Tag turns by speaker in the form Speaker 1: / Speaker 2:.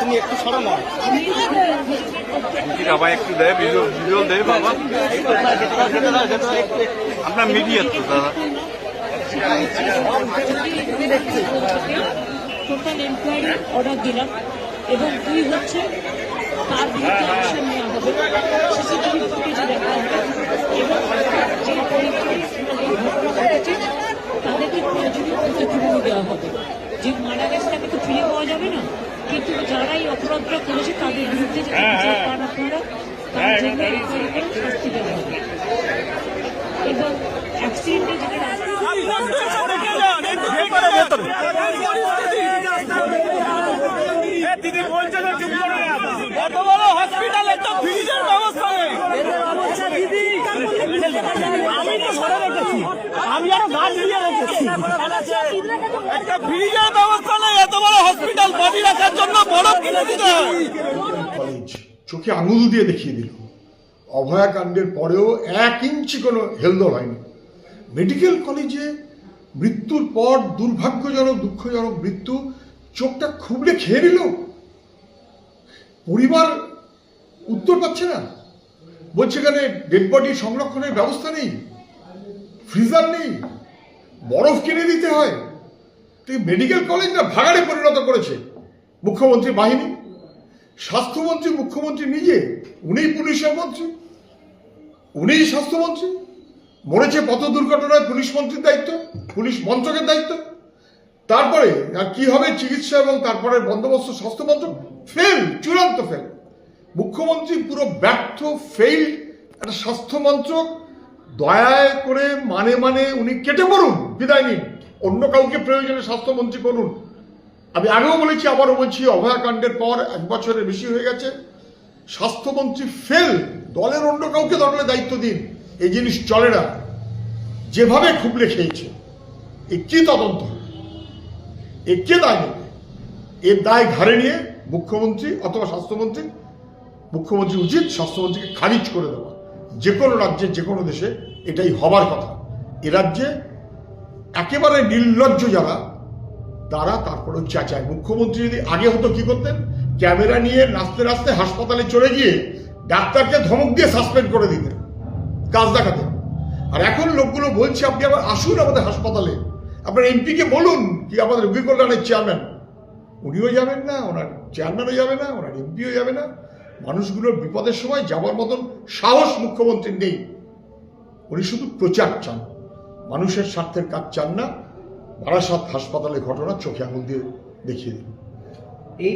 Speaker 1: তুমি একটু
Speaker 2: সরম বাবা একটু দেয় ভিজুয়াল দেয় বাবা। আপনার মিডিয়া তো দাদা।
Speaker 3: টোটাল এমপ্লয়ারি অর্ডার দিলাম এবং দুই হচ্ছে তার বিরুদ্ধে নেওয়া হবে। অপরাধটা করেছে তাদের বিরুদ্ধে আপনারা তার জন্য শাস্তি দেওয়া হবে এবং অ্যাক্সিডেন্টে যেটা
Speaker 1: দিদি বলছে যে চুপ করে এত বড় হসপিটালে তো ফ্রিজের ব্যবস্থা নেই আমি তো সরে রেখেছি আমি আরও গাছ দিয়ে রেখেছি একটা ফ্রিজের ব্যবস্থা নেই এত বড় হসপিটাল বডি রাখার জন্য কিনে দিতে
Speaker 4: কলেজ চোখে আঙুল দিয়ে দেখিয়ে দিল। অভয়াকাণ্ডের পরেও এক ইঞ্চি কোনো হেলদোল হয়নি। মেডিকেল কলেজে মৃত্যুর পর দুর্ভাগ্যজনক দুঃখজনক মৃত্যু চোখটা খুবলে খেয়ে নিল। পরিবার উত্তর পাচ্ছে না। বলছে এখানে ডেড বডি সংরক্ষণের ব্যবস্থা নেই। ফ্রিজার নেই। বরফ কিনে দিতে হয়। তো মেডিকেল কলেজ না ভাগাড়ে পরিণত করেছে মুখ্যমন্ত্রী বাহিনী। স্বাস্থ্যমন্ত্রী, মুখ্যমন্ত্রী নিজে উনি পুলিশের মন্ত্রী, উনিই স্বাস্থ্যমন্ত্রী। মরেছে পথ দুর্ঘটনায় পুলিশ মন্ত্রীর দায়িত্ব, পুলিশ মন্ত্রকের দায়িত্ব। তারপরে কি হবে চিকিৎসা এবং তারপরে বন্দোবস্ত স্বাস্থ্য মন্ত্রক? ফেল, চূড়ান্ত ফেল। মুখ্যমন্ত্রী পুরো ব্যর্থ ফেইল একটা স্বাস্থ্য মন্ত্রক। দয়ায় করে মানে মানে উনি কেটে পড়ুন। বিদায় নিন। অন্য কাউকে প্রয়োজনে স্বাস্থ্যমন্ত্রী করুন আমি আগেও বলেছি, আবারও বলছি, অভয়াকাণ্ডের পর এক বছরের বেশি হয়ে গেছে। স্বাস্থ্যমন্ত্রী ফেল, দলের অন্য কাউকে দলের দায়িত্ব দিন। এই জিনিস চলে না। যেভাবে খুবলে খেয়েছে, এ কি তদন্ত হবে? এ কে দায় নেবে? এর দায় ঘাড়ে নিয়ে মুখ্যমন্ত্রী অথবা স্বাস্থ্যমন্ত্রী, মুখ্যমন্ত্রী উচিত স্বাস্থ্যমন্ত্রীকে খারিজ করে দেওয়া। যে কোনো রাজ্যে, যে কোনো দেশে এটাই হবার কথা। এ রাজ্যে একেবারে নির্লজ্জ যারা, তারা তারপরে চেঁচায় মুখ্যমন্ত্রী যদি আগে হতো কি করতেন? ক্যামেরা নিয়ে নাচতে নাচতে হাসপাতালে চলে গিয়ে ডাক্তারকে ধমক দিয়ে সাসপেন্ড করে দিতেন, কাজ দেখাতেন। আর এখন লোকগুলো বলছে, আপনি আবার আসুন আমাদের হাসপাতালে। আপনার এমপিকে বলুন কি আমাদের রোগী কল্যাণের চেয়ারম্যান। উনিও যাবেন না, ওনার চেয়ারম্যানও যাবে না, ওনার এমপিও যাবে না। মানুষগুলোর বিপদের সময় যাবার মতন সাহস মুখ্যমন্ত্রীর নেই। উনি শুধু প্রচার চান। মানুষের স্বার্থের কাজ চান না। বারাসাত হাসপাতালে ঘটনা চোখে আঙুল দিয়ে দেখিয়ে দিন।
Speaker 5: এই